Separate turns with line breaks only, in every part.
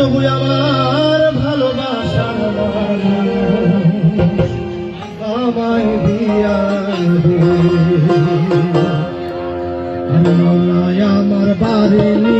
তবু আমার ভালোবাসা আমায় দিয়া আমার বাড়ি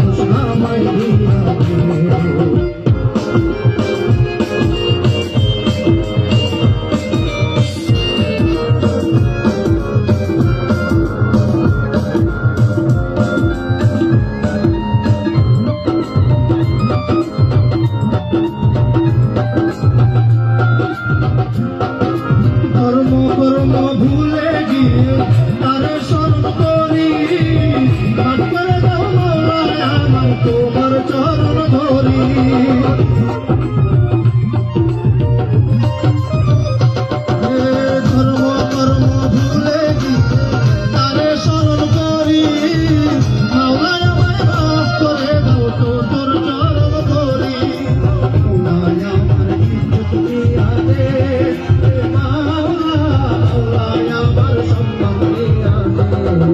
ভুলে গিয়ে তারে স্মরণ করি। ঘাট তোমার চরণ